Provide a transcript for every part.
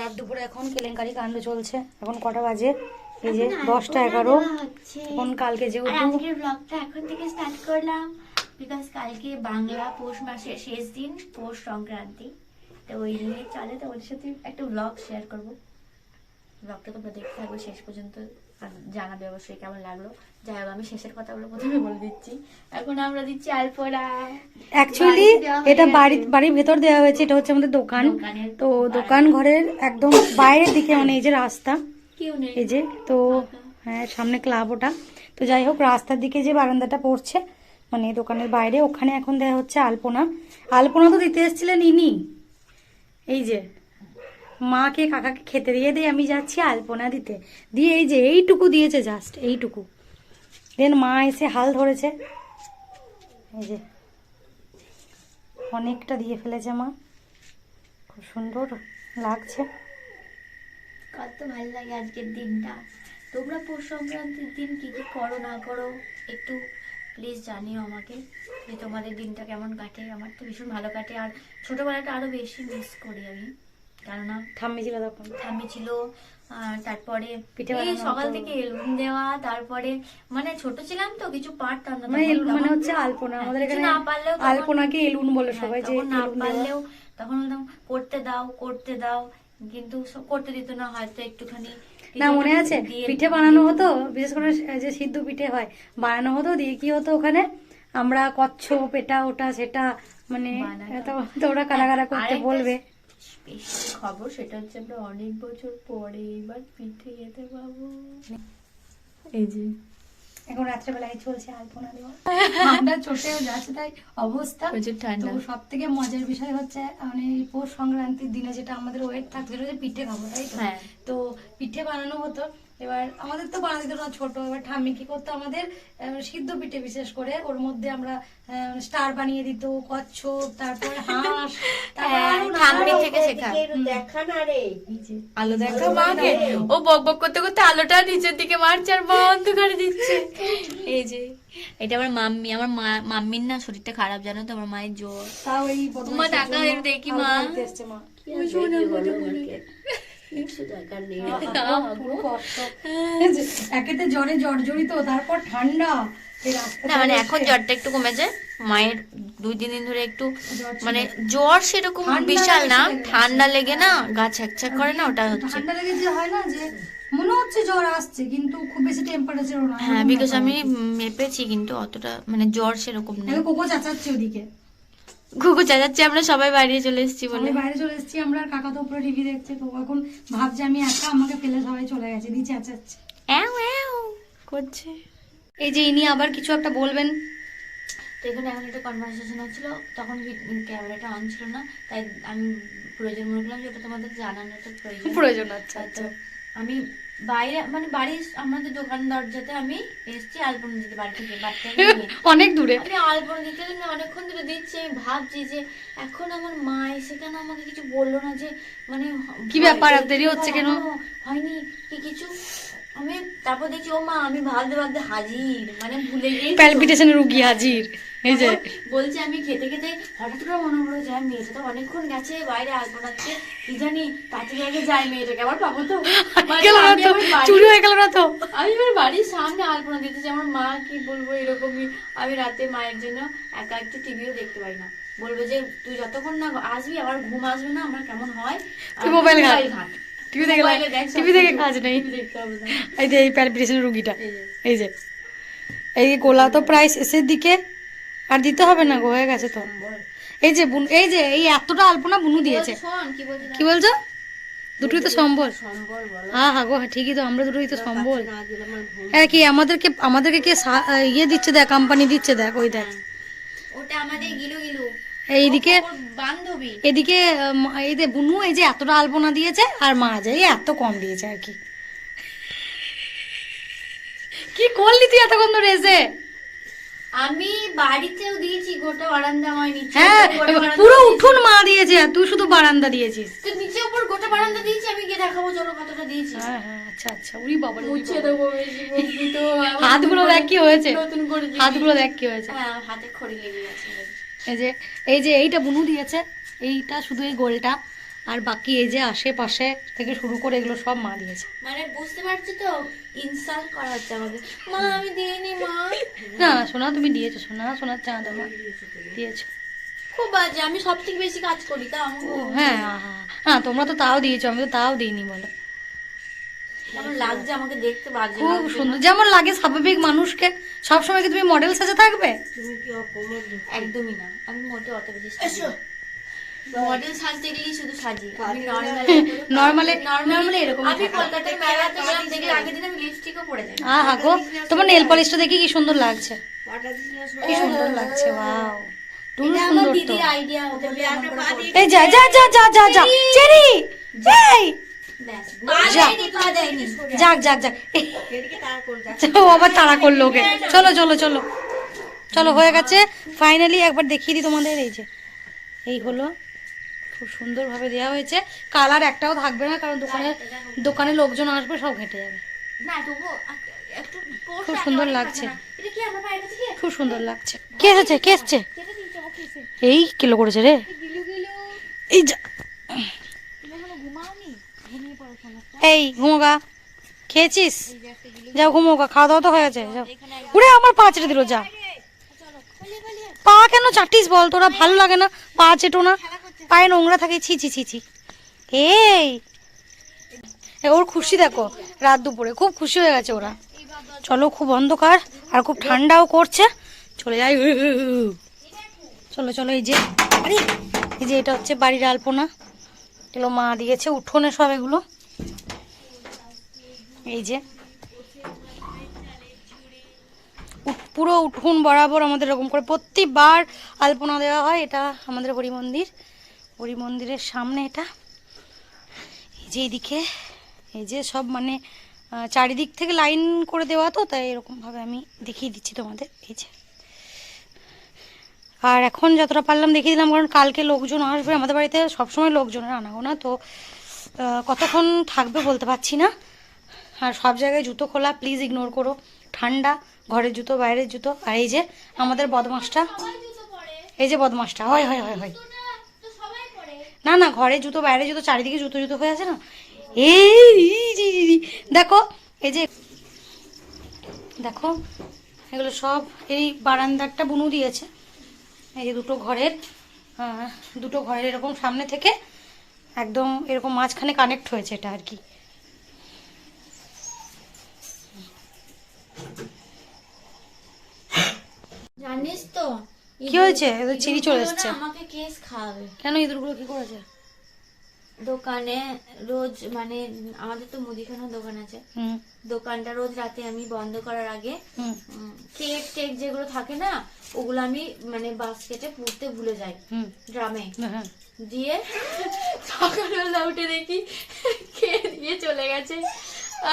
রাত দুপুরে এখন কেলেঙ্কারি কাণ্ড চলছে। এখন কটা বাজে? এই যে দশটা এগারো। এখন কালকে যে যেহেতু আজকের ব্লগটা এখন থেকে স্টার্ট করলাম বিকজ কালকে বাংলা পৌষ মাসের শেষ দিন পৌষ সংক্রান্তি। তো ওই নিয়ে চলে তো ওদের সাথে একটা ব্লগ শেয়ার করব। ব্লগটা তোমরা দেখতে থাকব শেষ পর্যন্ত। আর জানাবে অবশ্যই কেমন লাগল। যাই হোক আমি শেষের কথাগুলো প্রথমে বলে দিচ্ছি। এখন আমরা দিচ্ছি আলপোড়া অ্যাকচুয়ালি এটা। বাড়ির বাড়ির ভেতর দেওয়া হয়েছে এটা হচ্ছে আমাদের দোকান। তো দোকান ঘরের একদম বাইরের দিকে মানে এই যে রাস্তা। এই যে তো হ্যাঁ সামনে ক্লাব ওটা। তো যাই হোক রাস্তার দিকে যে বারান্দাটা পড়ছে মানে দোকানের বাইরে ওখানে এখন দেওয়া হচ্ছে আলপনা। আলপনা তো দিতে এসেছিলেন ইনি। এই যে মাকে, কাকাকে খেতে দিয়ে দিয়ে আমি যাচ্ছি আলপনা দিতে। দিয়ে এই যে, এইটুকু দিয়েছে জাস্ট এইটুকু। দেন মা এসে হাল ধরেছে। এই যে, অনেকটা দিয়ে ফেলেছে মা। খুব সুন্দর লাগছে। কত ভালো লাগে আজকের দিনটা। তোমরা পৌষ সংক্রান্তির দিন কি কি করো, না করো, একটু প্লিজ জানিও আমাকে যে তোমাদের দিনটা কেমন কাটে। আমার তো ভীষণ ভালো কাটে। আর ছোটবেলাটা আরও বেশি মিস করি আমি। ছিল তখন। ছিল তারপরে পিঠে এই সকাল থেকে এলুন দেওয়া তারপরে মানে ছোট ছিলাম তো কিছু পারতাম না মানে মানে হচ্ছে আলপনা। হ্যাঁ, আমাদের এখানে না পারলেও তখন- আলপনাকে এলুন বলে হ্যাঁ, সবাই যে না পারলেও তখন বলতাম করতে দাও করতে দাও। কিন্তু করতে দিত না হয়তো একটুখানি না মনে আছে? পিঠে বানানো হতো? বিশেষ করে যে সিদ্ধ পিঠে হয় বানানো হতো? দিয়ে কি হতো ওখানে? আমরা কচ্ছপ এটা ওটা সেটা মানে বানাতাম। তো- তো ওরা কারা কারা করতে বলবে। স্পেশাল খবর সেটা হচ্ছে আমরা অনেক বছর পরে এবার পিঠে খেতে পাবো এই যে এখন রাত্রেবেলায় চলছে আলপনা দেওয়া ঠান্ডা চোটেও যাচ্ছে তাই অবস্থা প্রচুর ঠান্ডা। তো সব থেকে মজার বিষয় হচ্ছে মানে পৌষ সংক্রান্তির দিনে যেটা আমাদের ওয়েট সেটা হচ্ছে পিঠে খাব তাই তো হ্যাঁ। তো পিঠে বানানো হতো এবার আমাদের তো বানাতে দিত না ছোট এবার ঠাম্মি কি করতো? আমাদের সিদ্ধ পিঠে বিশেষ করে ওর মধ্যে আমরা স্টার বানিয়ে দিত কচ্ছপ তারপর হাঁস তারপর হ্যাঁ, আরও নানা ঠাম্মি থেকে শেখা। দেখা না রে। আলো দেখা মাকে? ও বক বক করতে করতে আলোটা নিচের দিকে মারছে আর বন্ধ করে দিচ্ছে। এই যে এটা আমার মাম্মি। আমার মা মাম্মির না শরীরটা খারাপ জানো তো? আমার মায়ের জ্বর। তাও এই মা দেখি মা। আলপনা দিতে এসছে মা কিছু দরকার নেই পুরো কষ্ট। এই যে, একেতে জ্বরে জর্জরিত তারপর ঠান্ডা। না মানে এখন জ্বরটা একটু কমেছে মায়ের দুই তিন দিন ধরে একটু মানে জ্বর সেরকম বিশাল না। ঠান্ডা লেগে না গা ছ্যাকছ্যাক করে না ওটা হচ্ছে। ঠান্ডা লেগে যে হয় না যে মনে হচ্ছে জ্বর আসছে কিন্তু খুব বেশি টেম্পারেচার না। হ্যাঁ বিকজ আমি মেপেছি কিন্তু অতটা মানে জ্বর সেরকম নেই কোকো চাচাচ্ছে ওদিকে। ঘুঘু চাচাচ্ছে আমরা সবাই বাইরে চলে এসেছি বলে। বাইরে চলে এসেছি আমরা আর কাকা তো উপরে টিভি দেখছে তো এখন ভাবছে আমি একা আমাকে ফেলে সবাই চলে গেছে দিয়ে চেঁচাচ্ছে। অ্যাও অ্যাও করছে। এই যে ইনি আবার কিছু একটা বলবেন। তো এখানে এখন একটা কনভারসেশন হচ্ছিল তখন ক্যামেরাটা অন ছিল না তাই আমি প্রয়োজন মনে করলাম যে ওটা তোমাদের জানানোটা প্রয়োজন। প্রয়োজন আচ্ছা তো আমি বাইরে মানে বাড়ির আমাদের দোকান দরজাতে আমি এসেছি আলপনা দিতে বাড়ি থেকে অনেক দূরে। আমি আলপনা দিতে অনেকক্ষণ ধরে দিচ্ছি আমি ভাবছি যে এখন আমার মা এসে কেন আমাকে কিছু বলল না যে মানে কি ব্যাপার, দেরি হচ্ছে কেন? হয়নি কি কিছু? আমি তারপর দেখছি ও মা আমি ভাবতে ভাবতে হাজির মানে ভুলে গিয়ে প্যালপিটেশনের রুগী হাজির। এই যে বলছে আমি খেতে খেতে হঠাৎ করে মনে পড়ল যে মেয়েটা তো অনেকক্ষণ গেছে বাইরে আলপনা দিতে কি জানি তাড়াতাড়ি আগে যাই মেয়েটাকে আবার পাবো তো। মানে না আমার চুরি হয়ে গেল না তো। আমি এবার বাড়ির সামনে আলপনা দিতেছি আমার মা কি বলব এরকমই। আমি রাতে মায়ের জন্য একা একটু টিভিও দেখতে পারি না। বলব যে তুই যতক্ষণ না আসবি আবার ঘুম আসবে না আমার কেমন হয়? তুই মোবাইল ঘাট। টিভি দেখে টিভি দেখে কাজ নেই। না। এই যে এই প্যালপিটেশনের রুগীটা। এই যে। এই যে। এই গোলা তো প্রায় শেষের দিকে। আর দিতে হবে না গো হয়ে গেছে তো। এই যে বুন- এই যে এই এতটা আলপনা বুনু দিয়েছে। কি বলছো দুটোই তো সম্বল। হ্যাঁ হ্যাঁ গো হ্যাঁ, ঠিকই তো আমরা দুটোই তো সম্বল। হ্যাঁ কি আমাদেরকে আমাদেরকে কে ইয়ে দিচ্ছে দেখ কোম্পানি দিচ্ছে দেখ ওই দেখ। ওটা আমাদের গিলু গিলু। এইদিকে বান্ধবী। এদিকে এই যে বুনু এই যে এতটা আলপনা দিয়েছে আর মা যে এত কম দিয়েছে আর কি। কি করলি তুই এতক্ষণ ধরে এসে? আমি বাড়িতেও দিয়েছি গোটা বারান্দা আমার নিচে হ্যাঁ পুরো উঠুন মা দিয়েছে আর তুই শুধু বারান্দা দিয়েছিস। তো নিচে উপর গোটা বারান্দা দিয়েছি আমি গিয়ে দেখাবো চলো কতটা দিয়েছি। হ্যাঁ হ্যাঁ আচ্ছা আচ্ছা উড়ি বাবা মুছে দেবো হাতগুলো দেখ কি হয়েছে। নতুন করে হাতগুলো দেখ কি হয়েছে। হ্যাঁ হাতে খড়ি লেগে গেছে। এই যে এই যে এইটা বুনু দিয়েছে এইটা শুধু এই গোলটা। আর বাকি এই যে আশেপাশে থেকে শুরু করে এগুলো সব মা দিয়েছে। মানে বুঝতে পারছ তো ইনসাল্ট করা হচ্ছে আমাকে। মা আমি দিইনি মা। না সোনা তুমি দিয়েছ সোনা সোনার চাঁদ আমার। দিয়েছ। খুব বাজে আমি সব থেকে বেশি কাজ করি তা আমার ও হ্যাঁ আহা। হ্যাঁ। তোমরা তো তাও দিয়েছ আমি তো তাও দিইনি বলো। লাগছে আমাকে দেখতে বাজে খুব সুন্দর। যেমন লাগে স্বাভাবিক মানুষকে সবসময় কি তুমি মডেল সাজে থাকবে? তুমি কি অপমান একদমই না আমি মোটে অত বেশি মডেল সাজতে গেলেই শুধু সাজি আমি নর্মাল নর্মালে নর্মালি এরকম আমি কলকাতার মেলাতে গেলাম দেখলে আগের দিন আমি লিপস্টিকও পরে যাই। আহা গো তোমার নেল পলিশটা দেখি কি সুন্দর লাগছে? কি সুন্দর লাগছে ওয়াও তুমি সুন্দর তো। এই যা যা যা যা যা চেরি! এই! যাক যাক যাক। ও আবার তাড়া করল ওকে। চলো চলো চলো। চলো হয়ে গেছে। ফাইনালি একবার দেখিয়ে দিই তোমাদের এই যে। এই হলো খুব সুন্দরভাবে দেওয়া হয়েছে। কালার একটাও থাকবে না কারণ দোকানে দোকানে লোকজন আসবে সব ঘেটে যাবে। খুব সুন্দর লাগছে। খুব সুন্দর লাগছে। কে এসেছে কে এসছে? এই কিলো করেছে রে। এই যা এই ঘুমোগা খেয়েছিস? যাও ঘুমোগা খাওয়া দাওয়া তো হয়ে গেছে যাও। উড়ে আমার পা চেটে দিল যা। পা কেন চাটিস বল তোরা ভালো লাগে না পা চেটো না। পায়ে নোংরা থাকে, ছি ছি ছি ছি। এই! ওর খুশি দেখো, রাত দুপুরে। খুব খুশি হয়ে গেছে ওরা। চলো, খুব অন্ধকার আর খুব ঠান্ডাও করছে। চলে যাই। চলো চলো, এই যে, আরে, এই যে এটা হচ্ছে বাড়ির আলপনা। এগুলো মা দিয়েছে, উঠোনে সব এগুলো। এই যে। পুরো উঠোন বরাবর আমাদের এরকম করে প্রতিবার আলপনা দেওয়া হয়। এটা আমাদের হরি মন্দির হরি মন্দিরের সামনে এটা। এই যে এইদিকে এই যে সব মানে চারিদিক থেকে লাইন করে দেওয়া তো, তাই এরকমভাবে আমি দেখিয়ে দিচ্ছি তোমাদের, এই যে। আর এখন যতটা পারলাম দেখিয়ে দিলাম, কারণ কালকে লোকজন আসবে, আমাদের বাড়িতে সবসময় লোকজনের আনাগোনা, তো কতক্ষণ থাকবে বলতে পারছি না। আর সব জায়গায় জুতো খোলা প্লিজ ইগনোর করো। ঠান্ডা, ঘরের জুতো, বাইরের জুতো। আর এই যে আমাদের বদমাসটা, এই যে বদমাসটা, হয় হয় হয় হয়। না না, ঘরে জুতো, বাইরে জুতো, চারিদিকে জুতো জুতো হয়ে আছে না এই। দেখো, এই যে, দেখো, এগুলো সব এই বারান্দারটা বুনু দিয়েছে এই যে দুটো ঘরের দুটো ঘরের এরকম সামনে থেকে একদম এরকম মাঝখানে কানেক্ট হয়েছে এটা আর কি জানিস তো কি হয়েছে? এদের চিনি চলে এসছে। আমাকে কেস খাওয়াবে কেন ইঁদুরগুলো কি করেছে? দোকানে রোজ মানে আমাদের তো মুদিখানার দোকান আছে। দোকানটা রোজ রাতে আমি বন্ধ করার আগে কেক টেক যেগুলো থাকে না ওগুলো আমি মানে বাস্কেটে পুড়তে ভুলে যাই। হুম। ড্রামে। হ্যাঁ। দিয়ে সকালবেলা উঠে দেখি খেয়ে দিয়ে চলে গেছে।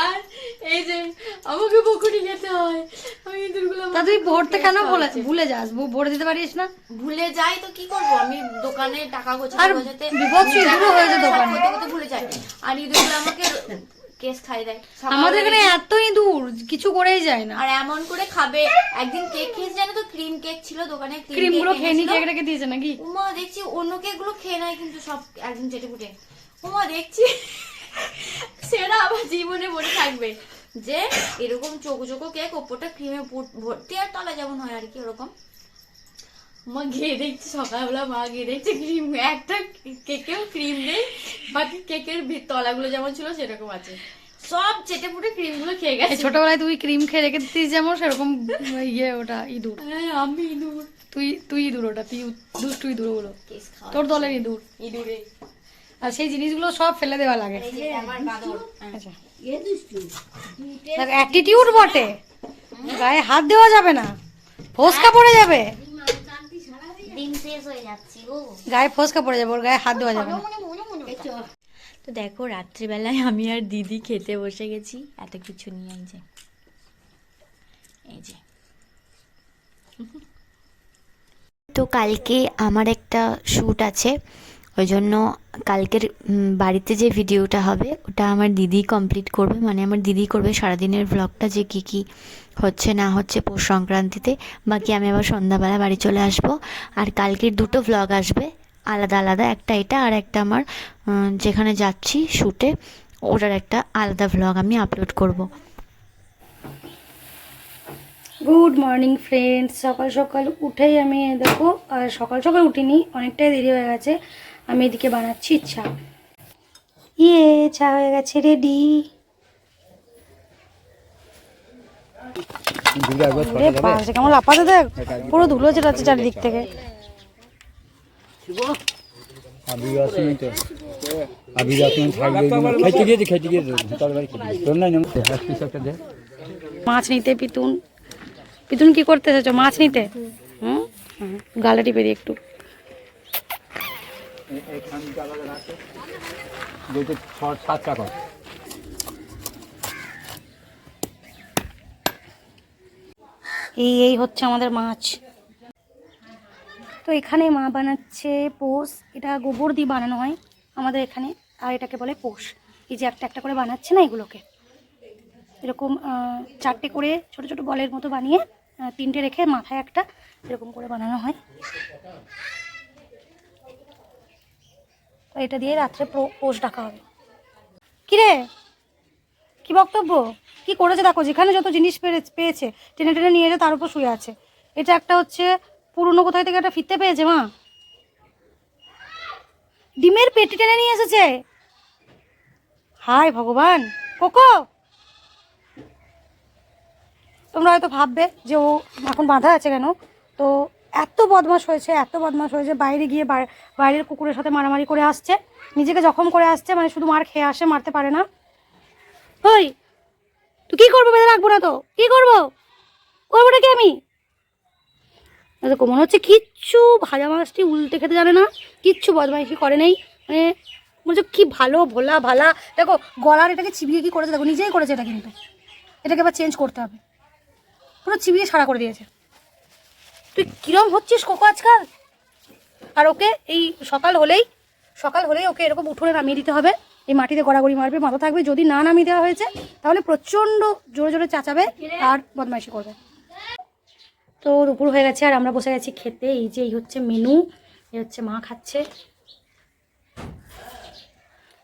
আর এই যে আমাকে বকুনি খেতে হয়। আমি ইঁদুরগুলো তা তুই ভরতে কেন বলে ভুলে যাস? ভরে দিতে পারিস না? ভুলে যাই তো কি করব? আমি দোকানে টাকা গোছাতে আর গোছাতে বিভৎস ইঁদুরও হয়েছে দোকানে। করতে করতে ভুলে যাই। আর ইঁদুরগুলো আমাকে কেস খাই দেয়। আমাদের এখানে এত ইঁদুর কিছু করেই যায় না। আর এমন করে খাবে। একদিন কেক খেয়েছে জানো তো? ক্রিম কেক ছিল দোকানে ক্রিমগুলো খেয়ে নি কেক রেখে দিয়েছে নাকি? উমা দেখছি অন্য কেকগুলো খেয়ে নেয় কিন্তু সব একদিন চেটে ফুটে উমা দেখছি। সেটা আবার জীবনে মনে থাকবে। যে এরকম চোখো চোখো কেক ওপরটা ক্রিমে ভর্তি আর তলা যেমন হয় আর কি ওরকম। মা গিয়ে দেখছি সকালবেলা মা গিয়ে দেখছে ক্রিম একটা কেকেও ক্রিম নেই বাকি কেকের তলাগুলো যেমন ছিল সেরকম আছে। সব চেটে ফুটে ক্রিমগুলো খেয়ে গেছে। ছোটবেলায় তুই ক্রিম খেয়ে রেখে দিতিস যেমন সেরকম ইয়ে ওটা ইঁদুর। হ্যাঁ, আমি ইঁদুর। তুই তুই ইঁদুর ওটা তুই দুষ্টু ইঁদুর ওগুলো তোর দলের ইঁদুর। ইঁদুরে। আর সেই জিনিসগুলো সব ফেলে দেওয়া লাগে। এই যে আমার বাঁদর হ্যাঁ। আচ্ছা। অ্যাটিটিউড বটে। গায়ে হাত দেওয়া যাবে না। ফোসকা পড়ে যাবে। দিন শেষ হয়ে যাচ্ছি ও গায়ে ফোসকা পড়ে যাবে ওর গায়ে হাত দেওয়া যাবে না। তো দেখো রাত্রিবেলায় আমি আর দিদি খেতে বসে গেছি। এত কিছু নিয়ে এই যে। এই যে। তো কালকে আমার একটা শ্যুট আছে। ওই জন্য কালকের বাড়িতে যে ভিডিওটা হবে, ওটা আমার দিদি কমপ্লিট করবে। মানে আমার দিদি করবে সারাদিনের ব্লগটা যে কী কী হচ্ছে, না হচ্ছে পৌষ সংক্রান্তিতে। বাকি আমি আবার সন্ধ্যাবেলা বাড়ি চলে আসব। আর কালকের দুটো ভ্লগ আসবে, আলাদা আলাদা। একটা এটা আর একটা আমার যেখানে যাচ্ছি শ্যুটে ওটার একটা আলাদা ভ্লগ আমি আপলোড করব। গুড মর্নিং ফ্রেন্ডস সকাল সকাল উঠেই আমি, দেখো সকাল সকাল উঠিনি, অনেকটাই দেরি হয়ে গেছে। আমি এদিকে বানাচ্ছি চা ইয়ে চা হয়ে গেছে রেডি কেমন লাপাতে দেখ। পুরো ধুলো চেটাচ্ছে চারিদিক থেকে। মাছ নিতে পিতুন। পিতুন কি করতে এসেছ? মাছ নিতে? হুম? হুম, গালে টিপে দিই একটু। ছ এই এই হচ্ছে আমাদের মাছ। তো এখানে মা বানাচ্ছে পোষ। এটা গোবর দিয়ে বানানো হয় আমাদের এখানে, আর এটাকে বলে পোষ। এই যে একটা একটা করে বানাচ্ছে না এগুলোকে? এরকম চারটে করে ছোট ছোট বলের মতো বানিয়ে তিনটে রেখে মাথায় একটা এরকম করে বানানো হয়। তো এটা দিয়ে রাত্রে পোষ ডাকা হবে। কিরে? কি বক্তব্য? কি করেছে দেখো, যেখানে যত জিনিস পেয়েছে, টেনে টেনে নিয়ে এসে তার উপর শুয়ে আছে। এটা একটা হচ্ছে পুরনো কোথায় থেকে একটা ফিরতে পেয়েছে মা। ডিমের পেটি টেনে নিয়ে এসেছে। হায় ভগবান। কোকো! তোমরা হয়তো ভাববে যে ও এখন বাঁধা আছে কেন? তো এত বদমাশ হয়েছে, এত বদমাশ হয়েছে, বাইরে গিয়ে বাইরের কুকুরের সাথে মারামারি করে আসছে। নিজেকে জখম করে আসছে মানে শুধু মার খেয়ে আসে, মারতে পারে না। ওই তুই কি করব বেঁধে রাখব না তো? কি করব? করব নাকি আমি? মনে হচ্ছে কিচ্ছু ভাজা মাছটি উল্টে খেতে জানে না, কিচ্ছু বদমাইশি করে নেই। মানে হচ্ছে কি ভালো, ভোলা, ভালা। দেখো, গলার এটাকে চিবিয়ে কি করেছে? দেখো, নিজেই করেছে এটা কিন্তু। এটাকে আবার চেঞ্জ করতে হবে। পুরো চিবিয়ে সারা করে দিয়েছে। তুই কিরম হচ্ছিস কোকো আজকাল? আর ওকে এই সকাল হলেই সকাল হলেই ওকে এরকম উঠোনে নামিয়ে দিতে হবে। এই মাটিতে গড়াগড়ি মারবে মাথা থাকবে। যদি না নামিয়ে দেওয়া হয়েছে তাহলে প্রচণ্ড জোরে জোরে চাচাবে আর বদমাইশি করবে। তো দুপুর হয়ে গেছে আর আমরা বসে গেছি খেতে। এই যে এই হচ্ছে মেনু এই হচ্ছে মা খাচ্ছে।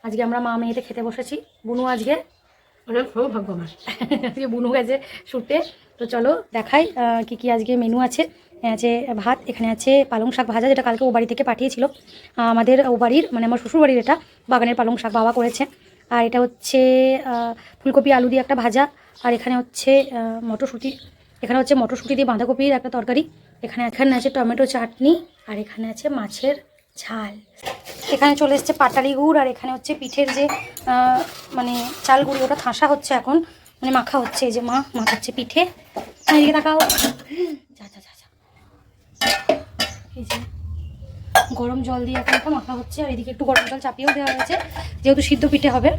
আজকে আমরা মা মেয়েতে খেতে বসেছি। বুনু আজকে সৌভাগ্য আমার আজকে বুনু গেছে শুটে তো চলো দেখাই কি কি আজকে মেনু আছে। আছে ভাত, এখানে আছে পালং শাক ভাজা যেটা কালকে ও বাড়ি থেকে পাঠিয়েছিল। আমাদের ও বাড়ির মানে আমার শ্বশুর বাড়ির এটা, বাগানের পালং শাক বাবা করেছে। আর এটা হচ্ছে ফুলকপি, আলু দিয়ে একটা ভাজা। আর এখানে হচ্ছে মটরশুঁটি, এখানে হচ্ছে মটরশুঁটি দিয়ে বাঁধাকপির একটা তরকারি। এখানে এখানে আছে টমেটো চাটনি, আর এখানে আছে মাছের ঝাল। এখানে চলে এসছে পাটালি গুড়, আর এখানে হচ্ছে পিঠের যে মানে চাল ওটা ঠাসা হচ্ছে এখন মানে মাখা হচ্ছে, এই যে মা, মাখাচ্ছে পিঠে। এদিকে তাকাও। যা যা যা। এই যে গরম জল দিয়ে এখন একটা মাখা হচ্ছে আর এদিকে একটু গরম জল চাপিয়েও দেওয়া হয়েছে যেহেতু সিদ্ধ পিঠে হবে।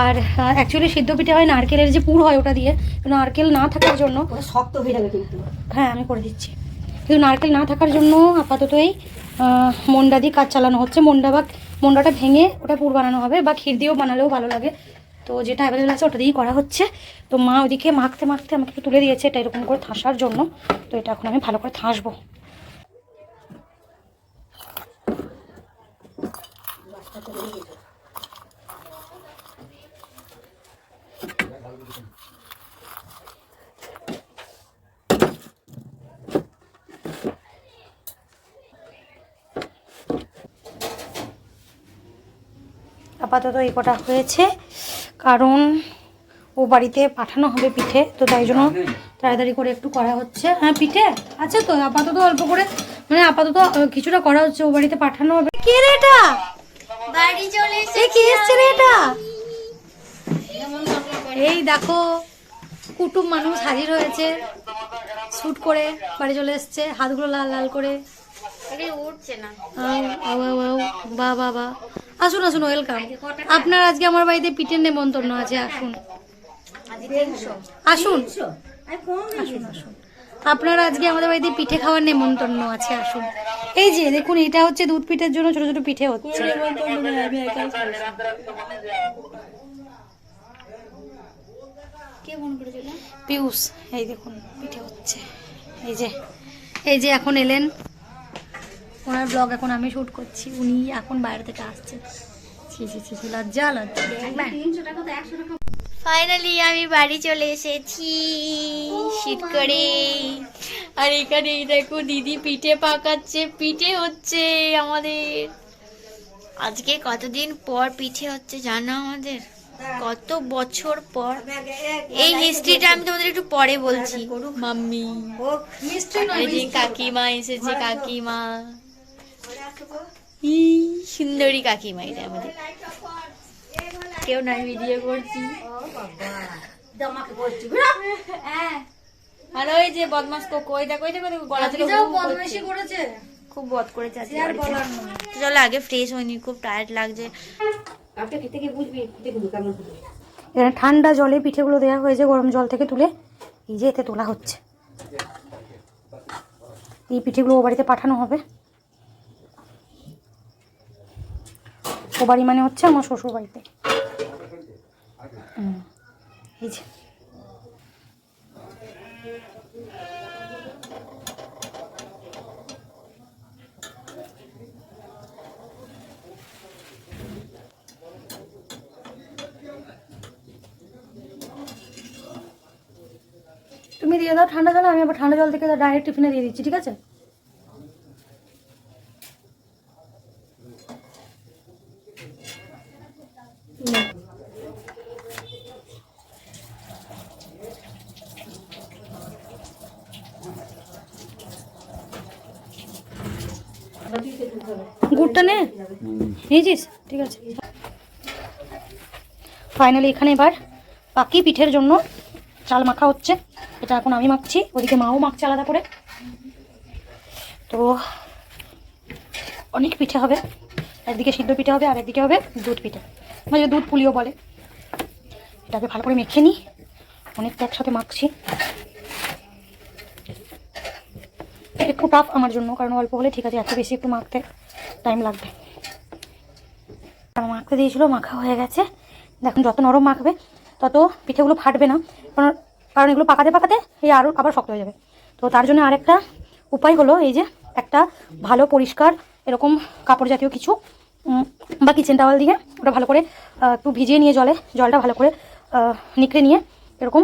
আর অ্যাকচুয়ালি সিদ্ধ পিঠে হয় নারকেলের যে পুর হয় ওটা দিয়ে নারকেল না থাকার জন্য শক্ত হয়ে যাবে কিন্তু। হ্যাঁ আমি করে দিচ্ছি। কিন্তু নারকেল না থাকার জন্য আপাতত এই মন্ডা দিয়ে কাজ চালানো হচ্ছে। মন্ডা বা মন্ডাটা ভেঙে ওটা পুর বানানো হবে বা ক্ষীর দিয়েও বানালেও ভালো লাগে। তো যেটা অ্যাভেলেবেল আছে ওটা দিয়েই করা হচ্ছে। তো মা ওদিকে মাখতে মাখতে আমাকে একটু তুলে দিয়েছে এটা এরকম করে থাসার জন্য। তো এটা এখন আমি ভালো করে থাসবো। আপাতত এই কটা হয়েছে, কারণ ও বাড়িতে পাঠানো হবে পিঠে, তো তাই জন্য তাড়াতাড়ি করে একটু করা হচ্ছে। হ্যাঁ পিঠে আছে তো, আপাতত অল্প করে মানে আপাতত কিছুটা করা হচ্ছে, ও বাড়িতে পাঠানো হবে। কে রে এটা? বাড়ি চলে এ কি এসছে রে এটা? এই দেখো কুটুম মানুষ হাজির হয়েছে। শুট করে বাড়ি চলে এসছে হাতগুলো লাল লাল করে। বা বা বা। আসুন আসুন ওয়েলকাম। আপনার আজকে আমার বাড়িতে পিঠের নেমন্তন্ন আছে আসুন। আসুন। আসুন আসুন। আপনার আজকে আমাদের বাড়িতে পিঠে খাওয়ার নেমন্তন্ন আছে আসুন। এই যে দেখুন এটা হচ্ছে দুধ পিঠের জন্য ছোট ছোট পিঠে হচ্ছে। কে পিউস এই দেখুন পিঠে হচ্ছে। এই যে। এই যে এখন এলেন। ওনার ব্লগ এখন আমি শুট করছি। উনি এখন বাইরে থেকে আসছে। ছি ছি ছি লজ্জা লজ্জা। ফাইনালি আমি বাড়ি চলে এসেছি। শীত করে। আর এখানে দেখো দিদি পিঠে পাকাচ্ছে পিঠে হচ্ছে আমাদের। আজকে কতদিন পর পিঠে হচ্ছে জানো আমাদের? কত বছর পর। এই হিস্ট্রিটা আমি তোমাদের একটু পরে বলছি। মাম্মি। মিষ্টি কাকিমা এসেছে কাকিমা। ই, সুন্দরী কাকিমা এটা আমাদের। কেউ নাই ভিডিও করছি। আর ওই যে বদমাস কোকো ওই দেখো ওই দেখো দেখো গলা থেকে হু করেছে। খুব বদ করেছে আজকে আর। বলার চলো আগে ফ্রেশ হয়নি খুব টায়ার্ড লাগছে। আপনি খেতে গিয়ে বুঝবি দেখুন কেমন এখানে ঠান্ডা জলে পিঠেগুলো দেওয়া হয়েছে গরম জল থেকে তুলে। এই যে এতে তোলা হচ্ছে। এই পিঠেগুলো ও বাড়িতে পাঠানো হবে। ও বাড়ি মানে হচ্ছে আমার শ্বশুর বাড়িতে এই যে। তুমি দিয়ে দাও ঠান্ডা জল, আমি আবার ঠান্ডা জল থেকে ডাইরেক্ট টিফিনে দিয়ে দিচ্ছি, ঠিক আছে? নিয়েছিস ঠিক আছে। ফাইনালি এখানে এবার বাকি পিঠের জন্য চাল মাখা হচ্ছে। এটা এখন আমি মাখছি, ওদিকে মাও মাখছে আলাদা করে। তো অনেক পিঠে হবে। একদিকে সিদ্ধ পিঠে হবে, আর একদিকে হবে দুধ পিঠে। মানে দুধ পুলিও বলে। এটাকে ভালো করে মেখে নিই। অনেকটা একসাথে মাখছি। একটু টাফ আমার জন্য, কারণ অল্প হলে ঠিক আছে, এত বেশি একটু মাখতে টাইম লাগবে। মাখতে দিয়েছিল, মাখা হয়ে গেছে। দেখুন, যত নরম মাখবে, তত পিঠেগুলো ফাটবে না। কারণ কারণ এগুলো পাকাতে পাকাতে এই আরও আবার শক্ত হয়ে যাবে। তো তার জন্য আরেকটা উপায় হলো এই যে, একটা ভালো পরিষ্কার এরকম কাপড় জাতীয় কিছু বা কিচেন টাওয়াল দিয়ে ওটা ভালো করে একটু ভিজিয়ে নিয়ে জলে, জলটা ভালো করে নিকড়ে নিয়ে এরকম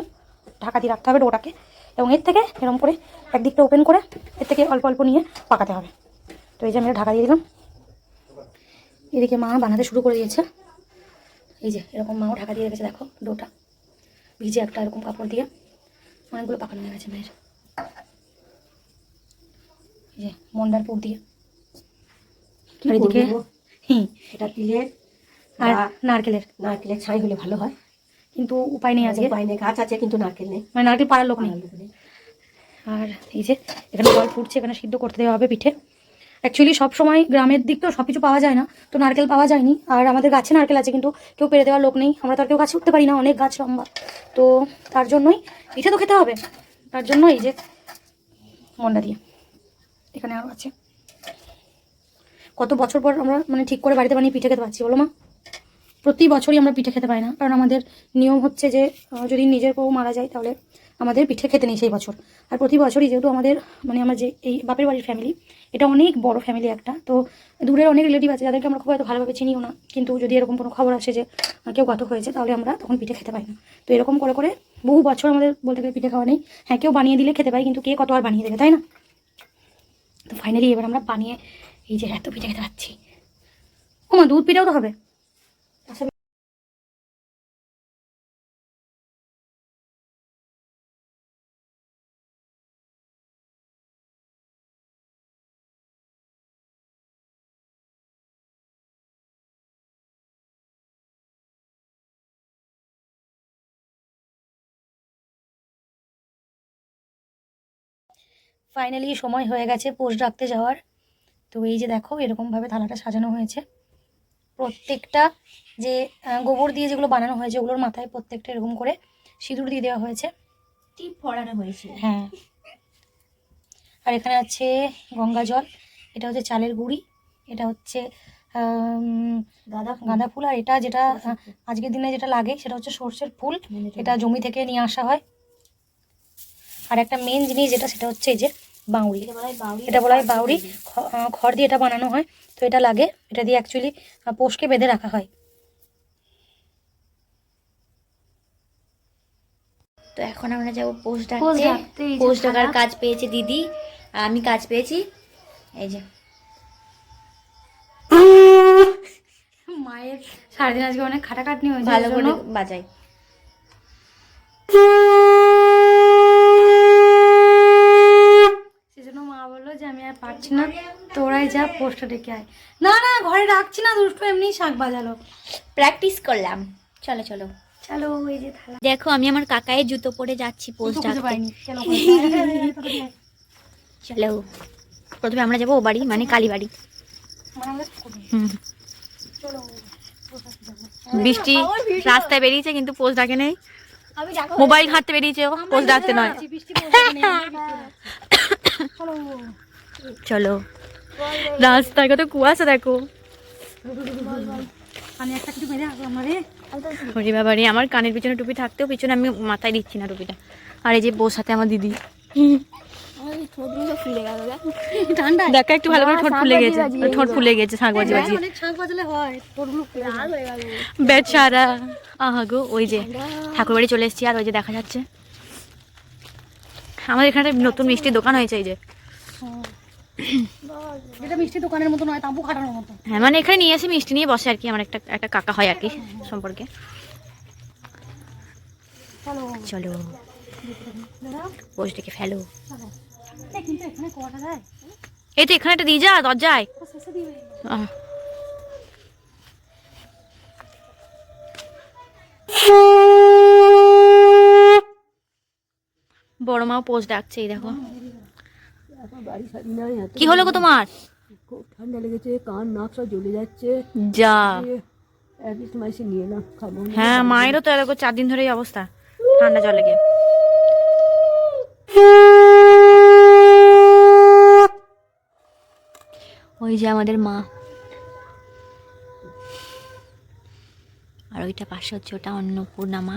ঢাকা দিয়ে রাখতে হবে ডোটাকে। এবং এর থেকে এরকম করে একদিকটা ওপেন করে, এর থেকে অল্প অল্প নিয়ে পাকাতে হবে। তো এই যে আমি ঢাকা দিয়ে দিলাম। এদিকে মা বানাতে শুরু করে দিয়েছে। এই যে এরকম মাও ঢাকা দিয়ে রেখেছে দেখো ডোটা। ভিজে একটা এরকম কাপড় দিয়ে। অনেকগুলো পাকানো হয়ে গেছে মেয়ের। এই যে মন্ডার পুর দিয়ে। আর এদিকে? হুম। এটা তিলের আর নারকেলের। নারকেলের ছাই হলে ভালো হয়। কিন্তু উপায় নেই আজকে। বাইনে গাছ আছে কিন্তু নারকেল নেই। মানে নারকেল পাড়ার লোক নেই। আর এই যে এখানে জল ফুটছে এখানে সিদ্ধ করতে দেওয়া হবে পিঠে। অ্যাকচুয়ালি সব সময় গ্রামের দিক তো সব কিছু পাওয়া যায় না, তো নারকেল পাওয়া যায়নি। আর আমাদের গাছে নারকেল আছে কিন্তু কেউ পেরে দেওয়ার লোক নেই, আমরা তো আর কেউ গাছে উঠতে পারি না, অনেক গাছ লম্বা। তো তার জন্যই পিঠে তো খেতে হবে, তার জন্য এই যে মন্ডা দিয়ে। এখানে আরও আছে। কত বছর পর আমরা মানে ঠিক করে বাড়িতে বানিয়ে পিঠে খেতে পারছি, বলো মা? প্রতি বছরই আমরা পিঠে খেতে পাই না, কারণ আমাদের নিয়ম হচ্ছে যে যদি নিজের কেউ মারা যায় তাহলে আমাদের পিঠে খেতে নেই সেই বছর। আর প্রতি বছরই যেহেতু আমাদের মানে আমার যে এই বাপের বাড়ির ফ্যামিলি এটা অনেক বড় ফ্যামিলি একটা। তো দূরের অনেক রিলেটিভ আছে যাদেরকে আমরা খুব হয়তো ভালোভাবে চিনিও না। কিন্তু যদি এরকম কোনো খবর আসে যে কেউ গত হয়েছে, তাহলে আমরা তখন পিঠে খেতে পাই না। তো এরকম করে করে বহু বছর আমাদের বলতে গেলে পিঠে খাওয়া নেই। হ্যাঁ কেউ বানিয়ে দিলে খেতে পাই, কিন্তু কে কত আর বানিয়ে দেবে, তাই না? তো ফাইনালি এবার আমরা বানিয়ে এই যে এত পিঠে খেতে পাচ্ছি। ও মা দুধ পিঠাও তো হবে। ফাইনালি সময় হয়ে গেছে পোস্ট রাখতে যাওয়ার। তো এই যে দেখো এরকমভাবে থালাটা সাজানো হয়েছে। প্রত্যেকটা যে গোবর দিয়ে যেগুলো বানানো হয়েছে ওগুলোর মাথায় প্রত্যেকটা এরকম করে সিঁদুর দিয়ে দেওয়া হয়েছে। টিপ পড়ানো হয়েছে। হ্যাঁ। আর এখানে আছে গঙ্গা জল এটা হচ্ছে চালের গুঁড়ি এটা হচ্ছে গাঁদা গাঁদা ফুল আর এটা যেটা আজকের দিনে যেটা লাগে সেটা হচ্ছে সর্ষের ফুল। এটা জমি থেকে নিয়ে আসা হয়। আর একটা মেন জিনিস যেটা সেটা হচ্ছে এই যে বাউরি এটা বলা হয় বাউরি খড় দিয়ে এটা বানানো হয়। তো এটা লাগে। এটা দিয়ে অ্যাকচুয়ালি পোষকে বেঁধে রাখা হয়। তো এখন আমরা যাব পোস্ট পোস্ট ডাকতে পোস্ট ডাকার কাজ পেয়েছে দিদি। আর আমি কাজ পেয়েছি। এই যে। মায়ের সারাদিন আজকে অনেক খাটাখাটনি হয়েছে ভালো করে বাজাই সেজন্য মা বলল যে পারছি না তোরাই যা পোস্টটা ডেকে আয়। না না ঘরে রাখছি না দুষ্টু এমনি শাক বাজালো। প্র্যাকটিস করলাম। চলো চলো। চলো এই যে থালা। দেখো আমি আমার কাকায়ের জুতো পরে যাচ্ছি পোস্ট ডাকতে চলো। প্রথমে আমরা যাব ও বাড়ি মানে কালী বাড়ি। বৃষ্টি রাস্তায় বেরিয়েছে কিন্তু পোস্ট ডাকে নেই। মোবাইল হাঁটতে বেরিয়েছে পোস্ট ডাকতে নয়। চলো। রাস্তায় কত কুয়াশা দেখো। আমি একটা কিছু বেঁধে আসলাম রে হরি বাবা রে আমার কানের পিছনে টুপি থাকতেও পিছনে আমি মাথায় দিচ্ছি না টুপিটা। আর এই যে বউ সাথে আমার দিদি। ঠান্ডা। একটু ভালো করে ঠোঁট ফুলে গেছে। ঠোঁট ফুলে গেছে শাঁখ বাজি হয়। বেচারা। আহা গো ওই যে ঠাকুর বাড়ি চলে এসেছি আর ওই যে দেখা যাচ্ছে। আমাদের এখানে নতুন মিষ্টির দোকান হয়েছে এই যে। যেটা মিষ্টি দোকানের মতো নয় তাঁবু খাটানোর মতো। হ্যাঁ মানে এখানে নিয়ে এসে মিষ্টি নিয়ে বসে আর কি আমার একটা একটা কাকা হয় আর কি সম্পর্কে। চলো। ডেকে ফেলো। কিন্তু এখানে কটা যায়? এই তো এখানে একটা দিয়ে যা দরজায়। বড় মাও পোস্ট ডাকছে এই দেখো। কি হলো গো তোমার? খুব ঠান্ডা লেগেছে কান নাক সব জ্বলে যাচ্ছে। যা। অ্যাডমিট নিয়ে না খাব। হ্যাঁ মায়েরও তো এরকম চার দিন ধরে অবস্থা ঠান্ডা জল লেগে। ওই যে আমাদের মা। আর ওইটা পাশে হচ্ছে ওটা অন্নপূর্ণা মা।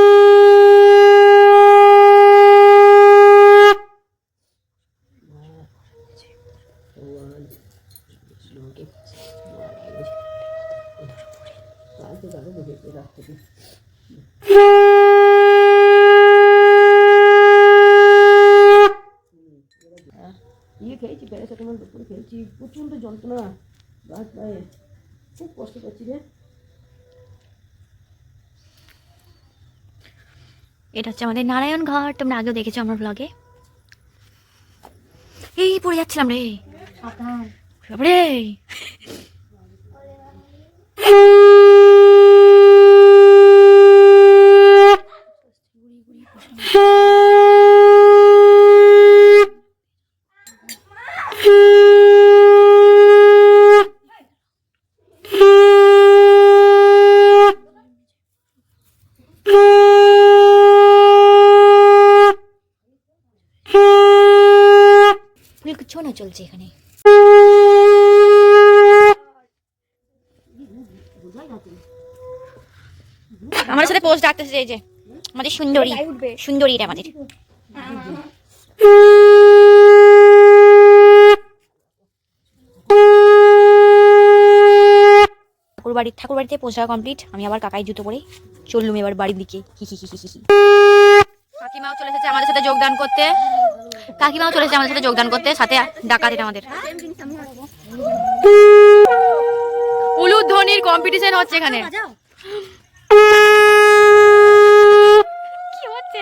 কালকে যাব বুঝেছে রাত্রে ইয়ে খেয়েছি প্যারাসিটামল দুপুরে খেয়েছি প্রচণ্ড যন্ত্রণা গাছ পায়ে খুব কষ্ট পাচ্ছি রে এটা হচ্ছে আমাদের নারায়ণ ঘাট। তোমরা আগেও দেখেছ আমার ব্লগে এই, পড়ে যাচ্ছিলাম রে। সাবধান। বাবারে কিছু না চলছে এখানে। আমার সাথে পোস্ট ডাকতেছে এই যে, আমাদের সুন্দরী সুন্দরী এটা আমাদের। ঠাকুর বাড়ি ঠাকুর বাড়িতে পোস্ট কমপ্লিট আমি আবার কাকাই জুতো পরে চললুম এবার বাড়ির দিকে। হি হি হি হি হি। কাকিমাও চলে এসেছে আমাদের সাথে যোগদান করতে। কাকিমাও চলে এসেছে আমাদের সাথে যোগদান করতে সাথে ডাকাত এটা আমাদের। উলুধ্বনির কম্পিটিশন হচ্ছে এখানে। কি হচ্ছে?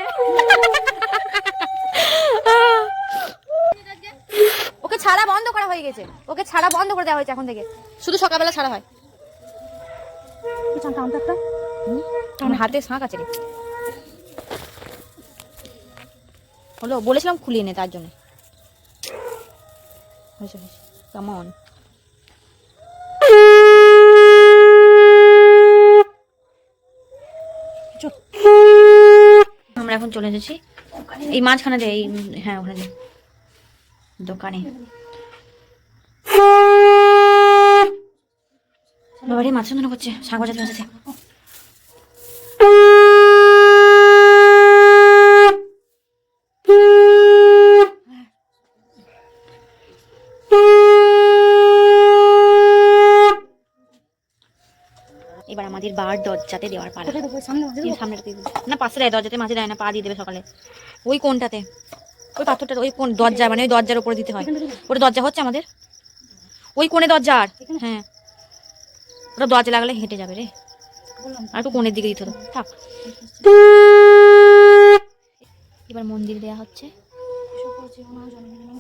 ওকে ছাড়া বন্ধ করা হয়ে গেছে। ওকে ছাড়া বন্ধ করে দেওয়া হয়েছে এখন থেকে। শুধু সকালবেলা ছাড়া হয়। হাতে শাঁখ আছে রে। হলো বলেছিলাম খুলিয়ে নে তার জন্য। হয়েছে হয়েছে। কেমন আমরা এখন চলে এসেছি। এই মাঝখানে দে এই হ্যাঁ ওখানে দে। দোকানে। বাবারে মাছ করছে। শাক বাজাতে বসেছে। বার দরজাতে দেওয়ার পালা। সামনে? সামনেটাতে না পাশে দেয় দরজাতে মাঝে দেয় না পা দিয়ে দেবে সকালে। ওই কোনটাতে ওই পাথরটা ওই কোন দরজা মানে ওই দরজার উপরে দিতে হয়। ওটা দরজা হচ্ছে আমাদের? ওই কোণে দরজার হ্যাঁ। ওটা দরজা লাগালে হেঁটে যাবে রে। আর একটু কোণের দিকে দিতে হতো থাক। এবার মন্দির দেয়া হচ্ছে।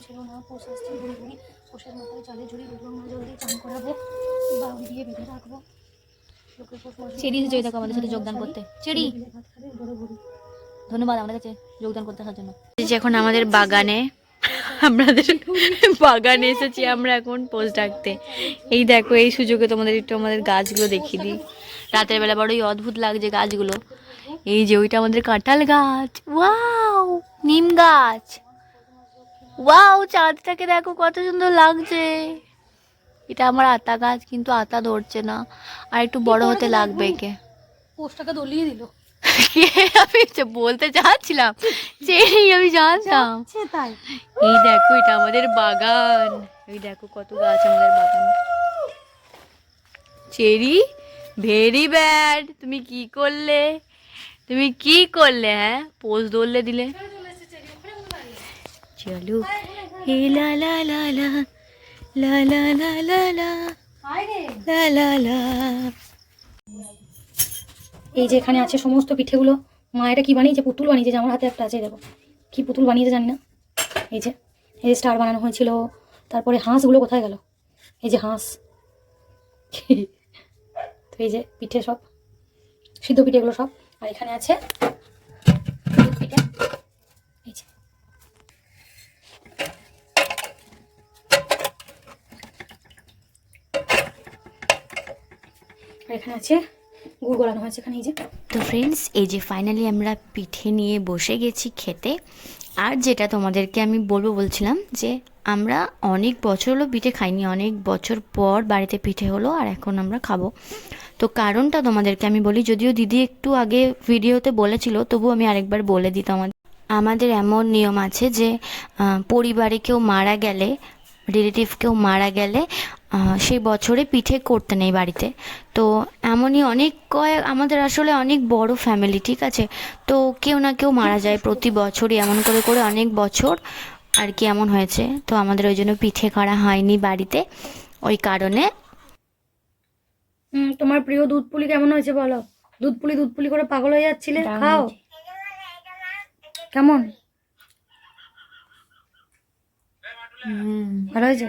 ছিল না পোষ আসছে ঘুরি ঘুরি পোষের মাথায় জলে ঝুড়ি দুটো মা জলদি চান করাবো। বাউল দিয়ে বেঁধে রাখব। চেরি এসেছে দেখো আমাদের সাথে যোগদান করতে। চেরি! ধন্যবাদ আমাদের কাছে যোগদান করতে আসার জন্য। এখন আমাদের বাগানে আমাদের বাগানে এসেছি আমরা এখন পোস্ট রাখতে এই দেখো, এই সুযোগে তোমাদের একটু আমাদের গাছগুলো দেখিয়ে দিই। রাতের বেলা বড়ই অদ্ভুত লাগছে গাছগুলো। এই যে ওইটা আমাদের কাঁঠাল গাছ। ওয়াও, নিম গাছ। ওয়াও, চাঁদটাকে দেখো কত সুন্দর লাগছে। এটা আমার আতা গাছ কিন্তু আতা ধরছে না। আর একটু বড় হতে লাগবে একে। পোষটাকে দলিয়ে দিল। আমি বলতে চাচ্ছিলাম সেই আমি জানতাম। এই দেখো এটা আমাদের বাগান। এই দেখো কত গাছ আমাদের বাগান। Cherry very bad. তুমি কি করলে? তুমি কি করলে হ্যাঁ? পোজ দৌড়লে দিলে। চলো হে লা লা লা লা। লা লা লা লা লা। আয় রে। লা লা লা। এই যে এখানে আছে সমস্ত পিঠেগুলো মা এটা কি বানিয়েছে? পুতুল বানিয়েছে আমার হাতে একটা আছে দেখো। কি পুতুল বানিয়েছে জানি না। এই যে এই যে স্টার বানানো হয়েছিল তারপরে হাঁসগুলো কোথায় গেল? এই যে হাঁস। তো এই যে পিঠে সব সিদ্ধ পিঠেগুলো সব। আর এখানে আছে দুধ পিঠে এই যে আর এখানে আছে গুড় গলানো হয়েছে এখানে, এই যে। তো ফ্রেন্ডস এই যে ফাইনালি আমরা পিঠে নিয়ে বসে গেছি খেতে, আর যেটা তোমাদেরকে আমি বলব বলছিলাম যে আমরা অনেক বছর হলো পিঠে খাইনি, অনেক বছর পর বাড়িতে পিঠে হলো আর এখন আমরা খাব। তো কারণটা তোমাদেরকে আমি বলি, যদিও দিদি একটু আগে ভিডিওতে বলেছিল তবু আমি আরেকবার বলে দিই তোমাদের। আমাদের এমন নিয়ম আছে যে পরিবারে কেউ মারা গেলে রিলেটিভ কেউ মারা গেলে সেই বছরে পিঠে করতে নেই বাড়িতে। তো এমনই অনেক কয়েক আমাদের আসলে অনেক বড় ফ্যামিলি ঠিক আছে? তো কেউ না কেউ মারা যায় প্রতি বছরই এমন করে করে অনেক বছর আর কি এমন হয়েছে। তো আমাদের ওই জন্য পিঠে করা হয়নি বাড়িতে ওই কারণে। তোমার প্রিয় দুধ পুলি কেমন হয়েছে বলো? দুধ পুলি দুধ পুলি করে পাগল হয়ে যাচ্ছিলে খাও। কেমন? ভালো হয়েছে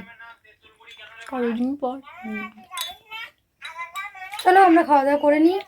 কতদিন পর চলো আমরা খাওয়া দাওয়া করে নিই